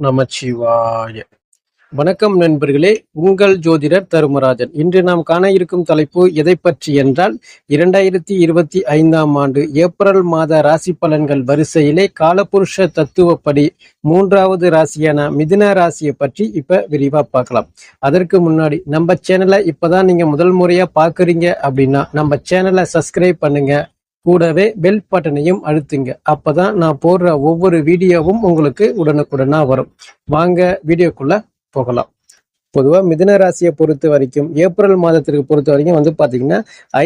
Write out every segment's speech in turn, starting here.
நமச்சிவாய. வணக்கம் நண்பர்களே உங்கள் ஜோதிடர் தருமராஜன். இன்று நாம் காண இருக்கும் தலைப்பு எதை பற்றி என்றால் இரண்டாயிரத்தி இருபத்தி ஐந்தாம் ஆண்டு ஏப்ரல் மாத ராசி பலன்கள் வரிசையிலே காலபுருஷ தத்துவப்படி மூன்றாவது ராசியான மிதுன ராசியை பற்றி இப்ப விரிவா பார்க்கலாம். அதற்கு முன்னாடி நம்ம சேனலை இப்பதான் நீங்க முதல் முறையா பாக்குறீங்க அப்படின்னா நம்ம சேனலை சப்ஸ்கிரைப் பண்ணுங்க. கூடவே பெல் பட்டனையும் அழுத்துங்க. அப்பதான் நான் போடுற ஒவ்வொரு வீடியோவும் உங்களுக்கு உடனுக்குடனா வரும். வாங்க வீடியோக்குள்ள போகலாம். பொதுவாக மிதுன ராசியை பொறுத்த வரைக்கும் ஏப்ரல் மாதத்திற்கு பொறுத்த வரைக்கும் வந்து பார்த்தீங்கன்னா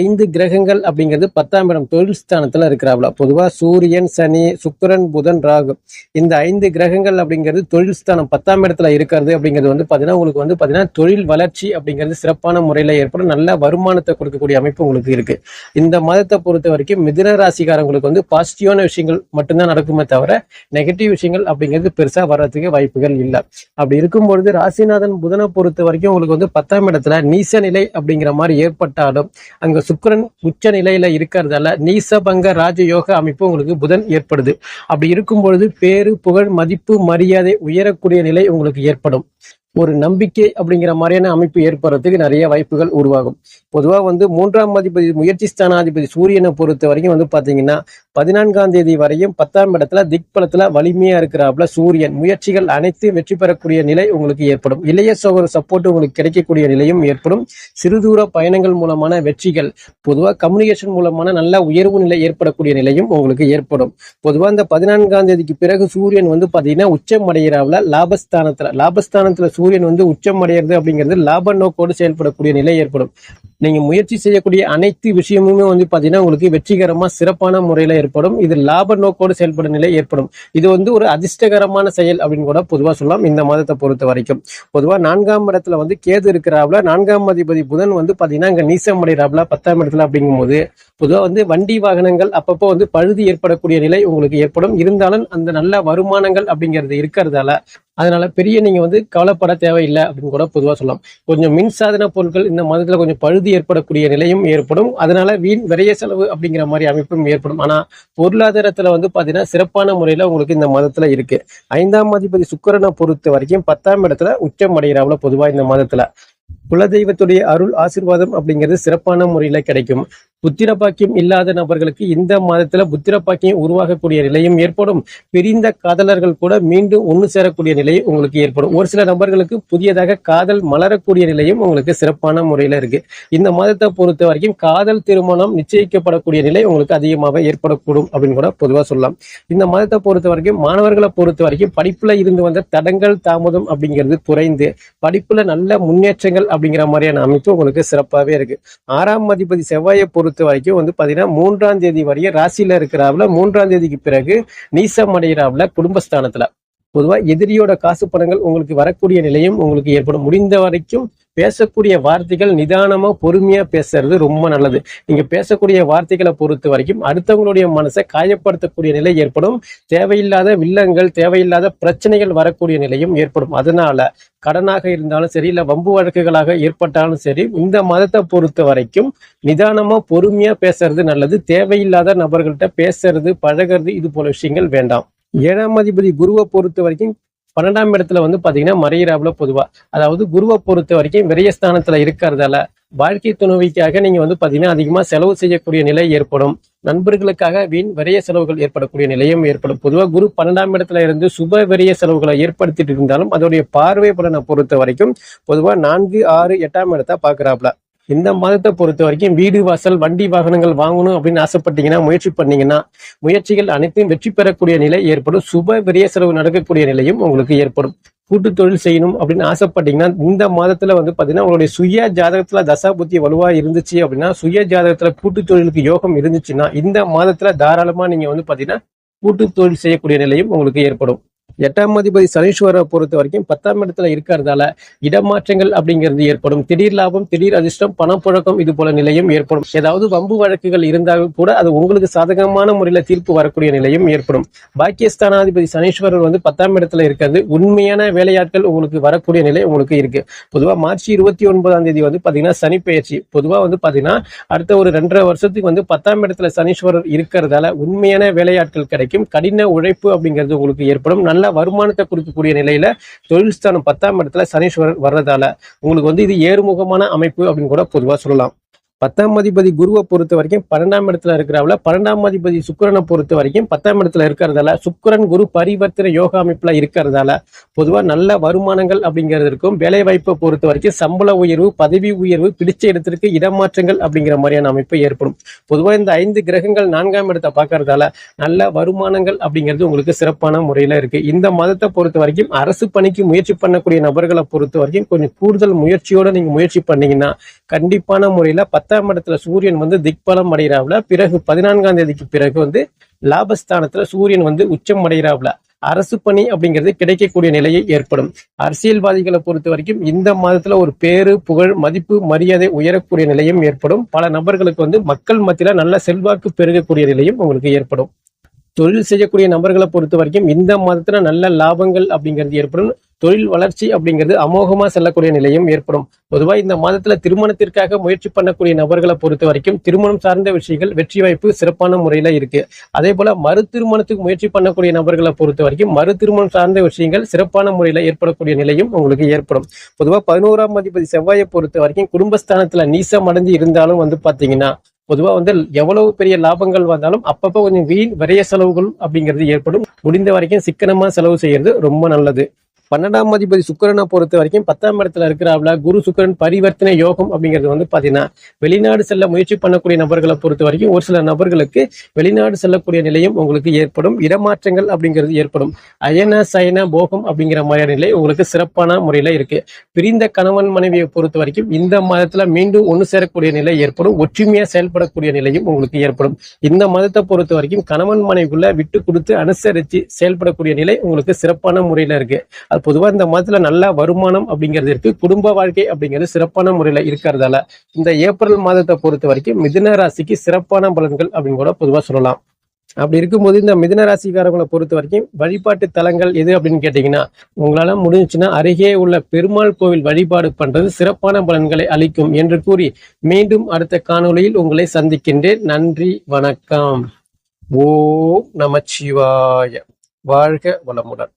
ஐந்து கிரகங்கள் அப்படிங்கிறது பத்தாம் இடம் தொழில் ஸ்தானத்தில் இருக்கிறாப்ல. பொதுவாக சூரியன் சனி சுக்கரன் புதன் ராகு. இந்த ஐந்து கிரகங்கள் அப்படிங்கிறது தொழில் ஸ்தானம் பத்தாம் இடத்துல இருக்கிறது அப்படிங்கிறது வந்து பார்த்தீங்கன்னா உங்களுக்கு வந்து பார்த்தீங்கன்னா தொழில் வளர்ச்சி அப்படிங்கிறது சிறப்பான முறையில் ஏற்படும். நல்ல வருமானத்தை கொடுக்கக்கூடிய அமைப்பு உங்களுக்கு இருக்கு. இந்த மாதத்தை பொறுத்த வரைக்கும் மிதுன ராசிக்காரங்களுக்கு வந்து பாசிட்டிவான விஷயங்கள் மட்டும்தான் நடக்குமே தவிர நெகட்டிவ் விஷயங்கள் அப்படிங்கிறது பெருசாக வர்றதுக்கு வாய்ப்புகள் இல்லை. அப்படி இருக்கும்பொழுது ராசிநாதன் புதனை பொறுத்த வரைக்கும் உங்களுக்கு வந்து பத்தாம் இடத்துல நீச நிலை அப்படிங்கிற மாதிரி ஏற்பட்டாலும் அங்க சுக்கிரன் உச்ச நிலையில இருக்கிறதால நீசபங்க ராஜயோக அமைப்பு உங்களுக்கு புதன் ஏற்படுது. அப்படி இருக்கும் பொழுது பேரு புகழ் மதிப்பு மரியாதை உயரக்கூடிய நிலை உங்களுக்கு ஏற்படும். ஒரு நம்பிக்கை அப்படிங்கிற மாதிரியான அமைப்பு ஏற்படுறதுக்கு நிறைய வாய்ப்புகள் உருவாகும். பொதுவா வந்து மூன்றாம் அதிபதி முயற்சி ஸ்தானாதிபதி சூரியனை பொறுத்த வரைக்கும் வந்து பாத்தீங்கன்னா பதினான்காம் தேதி வரையும் பத்தாம் இடத்துல திக்பலத்துல வலிமையா இருக்கிறாப்புல சூரியன். முயற்சிகள் அனைத்து வெற்றி பெறக்கூடிய நிலை உங்களுக்கு ஏற்படும். இளைய சோகர சப்போர்ட் உங்களுக்கு கிடைக்கக்கூடிய நிலையும் ஏற்படும். சிறுதூர பயணங்கள் மூலமான வெற்றிகள் பொதுவாக கம்யூனிகேஷன் மூலமான நல்ல உயர்வு நிலை ஏற்படக்கூடிய நிலையும் உங்களுக்கு ஏற்படும். பொதுவா இந்த பதினான்காம் தேதிக்கு பிறகு சூரியன் வந்து பாத்தீங்கன்னா உச்சம் அடைகிறாப்புல லாபஸ்தானத்துல. லாபஸ்தானத்துல சூரியன் வந்து உச்சம் அடைகிறது அப்படிங்கிறது லாப நோக்கோடு செயல்படக்கூடிய நிலை ஏற்படும். நீங்க முயற்சி செய்யக்கூடிய அனைத்து விஷயமுமே வந்து பாத்தீங்கன்னா உங்களுக்கு வெற்றிகரமா சிறப்பான முறையில ஏற்படும். இது லாப நோக்கோடு செயல்படும் நிலை ஏற்படும். இது வந்து ஒரு அதிர்ஷ்டகரமான செயல் அப்படின்னு கூட பொதுவா சொல்லலாம். இந்த மாதத்தை பொறுத்த வரைக்கும். பொதுவா நான்காம் இடத்துல வந்து கேது இருக்கிறாப்ல நான்காம் அதிபதி புதன் வந்து பாத்தீங்கன்னா இங்க நீசம் அடைகிறாப்ல பத்தாம் இடத்துல அப்படிங்கும்போது பொதுவா வந்து வண்டி வாகனங்கள் அப்பப்போ வந்து பழுது ஏற்படக்கூடிய நிலை உங்களுக்கு ஏற்படும். இருந்தாலும் அந்த நல்ல வருமானங்கள் அப்படிங்கிறது இருக்கிறதால அதனால பெரிய நீங்க வந்து கவலைப்பட தேவையில்லை அப்படின்னு கூட பொதுவா சொல்லலாம். கொஞ்சம் மின்சாதன பொருட்கள் இந்த மாதத்துல கொஞ்சம் பழுது ஏற்படக்கூடிய நிலையும் ஏற்படும். அதனால வீண் விரைய செலவு அப்படிங்கிற மாதிரி அமைப்பும் ஏற்படும். ஆனா பொருளாதாரத்துல வந்து பாத்தீங்கன்னா சிறப்பான முறையில உங்களுக்கு இந்த மாதத்துல இருக்கு. ஐந்தாம் அதிபதி சுக்கரனை பொறுத்த வரைக்கும் பத்தாம் இடத்துல உச்சம் அடைகிறாப்புல பொதுவா இந்த மாதத்துல. குலதெய்வத்துடைய அருள் ஆசிர்வாதம் அப்படிங்கிறது சிறப்பான முறையில கிடைக்கும். புத்திர பாக்கியம் இல்லாத நபர்களுக்கு இந்த மாதத்துல புத்திர பாக்கியம் உருவாகக்கூடிய நிலையும் ஏற்படும். பிரிந்த காதலர்கள் கூட மீண்டும் ஒன்று சேரக்கூடிய நிலை உங்களுக்கு ஏற்படும். ஒரு சில நபர்களுக்கு புதியதாக காதல் மலரக்கூடிய நிலையும் உங்களுக்கு சிறப்பான முறையில இருக்கு. இந்த மாதத்தை பொறுத்த வரைக்கும் காதல் திருமணம் நிச்சயிக்கப்படக்கூடிய நிலை உங்களுக்கு அதிகமாக ஏற்படக்கூடும் அப்படின்னு கூட பொதுவா சொல்லலாம். இந்த மாதத்தை பொறுத்த வரைக்கும் மாணவர்களை பொறுத்த வரைக்கும் படிப்புல இருந்து வந்த தடங்கள் தாமதம் அப்படிங்கிறது குறைந்து படிப்புல நல்ல முன்னேற்றங்கள் அப்படிங்கிற மாதிரியான அமைப்பு உங்களுக்கு சிறப்பாகவே இருக்கு. ஆறாம் அதிபதி செவ்வாயை பொறுத்த வரைக்கும் வந்து பாத்தீங்கன்னா மூன்றாம் தேதி வரையும் ராசியில் இருக்கிறாப்புல மூன்றாம் தேதிக்கு பிறகு நீசம் அடைகிறாப்புல குடும்பஸ்தானத்தில். பொதுவா எதிரியோட காசு பணங்கள் உங்களுக்கு வரக்கூடிய நிலையும் உங்களுக்கு ஏற்படும். முடிந்த வரைக்கும் பேசக்கூடிய வார்த்தைகள் நிதானமா பொறுமையா பேசுறது ரொம்ப நல்லது. நீங்க பேசக்கூடிய வார்த்தைகளை பொறுத்த வரைக்கும் அடுத்தவங்களுடைய மனசை காயப்படுத்தக்கூடிய நிலை ஏற்படும். தேவையில்லாத வில்லங்கள் தேவையில்லாத பிரச்சனைகள் வரக்கூடிய நிலையும் ஏற்படும். அதனால கடனாக இருந்தாலும் சரி இல்ல வம்பு வழக்குகளாக ஏற்பட்டாலும் சரி இந்த மதத்தை பொறுத்த வரைக்கும் நிதானமா பொறுமையா பேசுறது நல்லது. தேவையில்லாத நபர்கள்ட்ட பேசுறது பழகிறது இது போல விஷயங்கள் வேண்டாம். ஏழாம் அதிபதி குருவை பொறுத்த வரைக்கும் பன்னெண்டாம் இடத்துல வந்து பாத்தீங்கன்னா மறையிறாப்புல பொதுவா. அதாவது குருவை பொறுத்த வரைக்கும் விரயஸ்தானத்துல இருக்கிறதால வாழ்க்கை துணைவிக்காக நீங்க வந்து பாத்தீங்கன்னா அதிகமா செலவு செய்யக்கூடிய நிலை ஏற்படும். நண்பர்களுக்காக வீண் விரைய செலவுகள் ஏற்படக்கூடிய நிலையும் ஏற்படும். பொதுவாக குரு பன்னெண்டாம் இடத்துல இருந்து சுப விரைய செலவுகளை ஏற்படுத்திட்டு இருந்தாலும் அதோடைய பார்வை பலனை பொறுத்த வரைக்கும் பொதுவாக நான்கு ஆறு எட்டாம் இடத்தை பாக்குறாப்ல இந்த மாதத்தை பொறுத்த வரைக்கும் வீடு வாசல் வண்டி வாகனங்கள் வாங்கணும் அப்படின்னு ஆசைப்பட்டீங்கன்னா முயற்சி பண்ணீங்கன்னா முயற்சிகள் அனைத்தும் வெற்றி பெறக்கூடிய நிலை ஏற்படும். சுப விரைய செலவு நடக்கக்கூடிய நிலையும் உங்களுக்கு ஏற்படும். கூட்டு தொழில் செய்யணும் அப்படின்னு ஆசைப்பட்டீங்கன்னா இந்த மாதத்துல வந்து பாத்தீங்கன்னா உங்களுடைய சுய ஜாதகத்துல தசா புத்தி வலுவா இருந்துச்சு அப்படின்னா சுய ஜாதகத்துல கூட்டு தொழிலுக்கு யோகம் இருந்துச்சுன்னா இந்த மாதத்துல தாராளமா நீங்க வந்து பாத்தீங்கன்னா கூட்டு தொழில் செய்யக்கூடிய நிலையும் உங்களுக்கு ஏற்படும். எட்டாம் அதிபதி சனீஸ்வரரை பொறுத்த வரைக்கும் பத்தாம் இடத்துல இருக்கிறதால இடமாற்றங்கள் அப்படிங்கிறது ஏற்படும். திடீர் லாபம் திடீர் அதிர்ஷ்டம் பணப்புழக்கம் இது போல நிலையும் ஏற்படும். ஏதாவது வம்பு வழக்குகள் இருந்தாலும் கூட அது உங்களுக்கு சாதகமான முறையில் தீர்ப்பு வரக்கூடிய நிலையும் ஏற்படும். பாக்கியஸ்தானாதிபதி சனீஸ்வரர் வந்து பத்தாம் இடத்துல இருக்கிறது. உண்மையான வேலையாட்கள் உங்களுக்கு வரக்கூடிய நிலை உங்களுக்கு இருக்கு. பொதுவாக மார்ச் இருபத்தி ஒன்பதாம் தேதி வந்து பார்த்தீங்கன்னா சனி பொதுவாக வந்து பார்த்தீங்கன்னா அடுத்த ஒரு ரெண்டரை வருஷத்துக்கு வந்து பத்தாம் இடத்துல சனீஸ்வரர் இருக்கிறதால உண்மையான வேலையாட்கள் கிடைக்கும். கடின உழைப்பு அப்படிங்கிறது உங்களுக்கு ஏற்படும். நல்ல வருமானத்தை குறிக்கக்கூடிய நிலையில தொழில் ஸ்தானம் பத்தாம் இடத்துல சனீஸ்வரர் வர்றதால உங்களுக்கு வந்து இது ஏறுமுகமான அமைப்பு அப்படின்னு கூட பொதுவா சொல்லலாம். பத்தாம் அதிபதி குருவை பொறுத்த வரைக்கும் பன்னெண்டாம் இடத்துல இருக்கிறாவில் பன்னெண்டாம் அதிபதி சுக்கரனை பொறுத்த வரைக்கும் பத்தாம் இடத்துல இருக்கிறதால சுக்கரன் குரு பரிவர்த்தனை யோகா அமைப்புல இருக்கிறதால பொதுவா நல்ல வருமானங்கள் அப்படிங்கிறது இருக்கும். வேலை வாய்ப்பை பொறுத்த வரைக்கும் சம்பள உயர்வு பதவி உயர்வு பிடிச்ச இடத்திற்கு இடமாற்றங்கள் அப்படிங்கிற மாதிரியான அமைப்பு ஏற்படும். பொதுவாக இந்த ஐந்து கிரகங்கள் நான்காம் இடத்தை பார்க்கறதால நல்ல வருமானங்கள் அப்படிங்கிறது உங்களுக்கு சிறப்பான முறையில இருக்கு. இந்த மதத்தை பொறுத்த வரைக்கும் அரசு பணிக்கு முயற்சி பண்ணக்கூடிய நபர்களை பொறுத்த வரைக்கும் கொஞ்சம் கூடுதல் முயற்சியோட நீங்க முயற்சி பண்ணீங்கன்னா கண்டிப்பான முறையில பத்தாம் இடத்துல சூரியன் வந்து திக்பலம் அடைகிறாப்புல பிறகு பதினான்காம் தேதிக்கு பிறகு வந்து லாபஸ்தானத்துல சூரியன் வந்து உச்சம் அடைகிறாப்புல அரசு பணி அப்படிங்கிறது கிடைக்கக்கூடிய நிலையை ஏற்படும். அரசியல்வாதிகளை பொறுத்த வரைக்கும் இந்த மாதத்துல ஒரு பேரு புகழ் மதிப்பு மரியாதை உயரக்கூடிய நிலையும் ஏற்படும். பல நபர்களுக்கு வந்து மக்கள் மத்தியில நல்ல செல்வாக்கு பெருகக்கூடிய நிலையும் உங்களுக்கு ஏற்படும். தொழில் செய்யக்கூடிய நபர்களை பொறுத்த வரைக்கும் இந்த மாதத்துல நல்ல லாபங்கள் அப்படிங்கிறது ஏற்படும். தொழில் வளர்ச்சி அப்படிங்கிறது அமோகமா செல்லக்கூடிய நிலையும் ஏற்படும். பொதுவாக இந்த மாதத்துல திருமணத்திற்காக முயற்சி பண்ணக்கூடிய நபர்களை பொறுத்த வரைக்கும் திருமணம் சார்ந்த விஷயங்கள் வெற்றி வாய்ப்பு சிறப்பான முறையில இருக்கு. அதே போல மறு திருமணத்துக்கு முயற்சி பண்ணக்கூடிய நபர்களை பொறுத்த வரைக்கும் மறு திருமணம் சார்ந்த விஷயங்கள் சிறப்பான முறையில ஏற்படக்கூடிய நிலையும் உங்களுக்கு ஏற்படும். பொதுவாக பதினோராம் அதிபதி செவ்வாயை பொறுத்த வரைக்கும் குடும்பஸ்தானத்துல நீசம் அடைஞ்சு இருந்தாலும் வந்து பாத்தீங்கன்னா பொதுவாக வந்து எவ்வளவு பெரிய லாபங்கள் வந்தாலும் அப்பப்போ கொஞ்சம் வீண் விரைய செலவுகள் அப்படிங்கிறது ஏற்படும். முடிந்த வரைக்கும் சிக்கனமாக செலவு செய்யறது ரொம்ப நல்லது. பன்னெண்டாம் அதிபதி சுக்கிரனை பொறுத்த வரைக்கும் பத்தாம் இடத்துல இருக்கிறாப்ல குரு சுக்கரன் பரிவர்த்தனை யோகம் அப்படிங்கிறது வந்து பாத்தீங்கன்னா வெளிநாடு செல்ல முயற்சி பண்ணக்கூடிய நபர்களை பொறுத்த வரைக்கும் ஒரு சில நபர்களுக்கு வெளிநாடு செல்லக்கூடிய நிலையும் உங்களுக்கு ஏற்படும். இடமாற்றங்கள் அப்படிங்கிறது ஏற்படும். அயன சயன போகம் அப்படிங்கிற மாதிரியான நிலை உங்களுக்கு சிறப்பான முறையில இருக்கு. பிரிந்த கணவன் மனைவியை பொறுத்த வரைக்கும் இந்த மாதத்துல மீண்டும் ஒன்று சேரக்கூடிய நிலை ஏற்படும். ஒற்றுமையா செயல்படக்கூடிய நிலையும் உங்களுக்கு ஏற்படும். இந்த மதத்தை பொறுத்த வரைக்கும் கணவன் மனைவிக்குள்ள விட்டு கொடுத்து அனுசரித்து செயல்படக்கூடிய நிலை உங்களுக்கு சிறப்பான முறையில இருக்கு. பொதுவா இந்த மாதத்துல நல்ல வருமானம் அப்படிங்கிறது இருக்கு. குடும்ப வாழ்க்கை அப்படிங்கிறது சிறப்பான முறையில இருக்கிறதால இந்த ஏப்ரல் மாதத்தை பொறுத்த வரைக்கும் மிதுன ராசிக்கு சிறப்பான பலன்கள் அப்படின்னு கூட பொதுவா சொல்லலாம். அப்படி இருக்கும்போது இந்த மிதன ராசிக்காரங்களை பொறுத்த வரைக்கும் வழிபாட்டு தலங்கள் எது அப்படின்னு கேட்டீங்கன்னா உங்களால முடிஞ்சுச்சுன்னா அருகே உள்ள பெருமாள் கோவில் வழிபாடு பண்றது சிறப்பான பலன்களை அளிக்கும் என்று கூறி மீண்டும் அடுத்த காணொளியில் உங்களை சந்திக்கின்றேன். நன்றி வணக்கம். ஓம் நமச்சிவாய. வாழ்க வளமுடன்.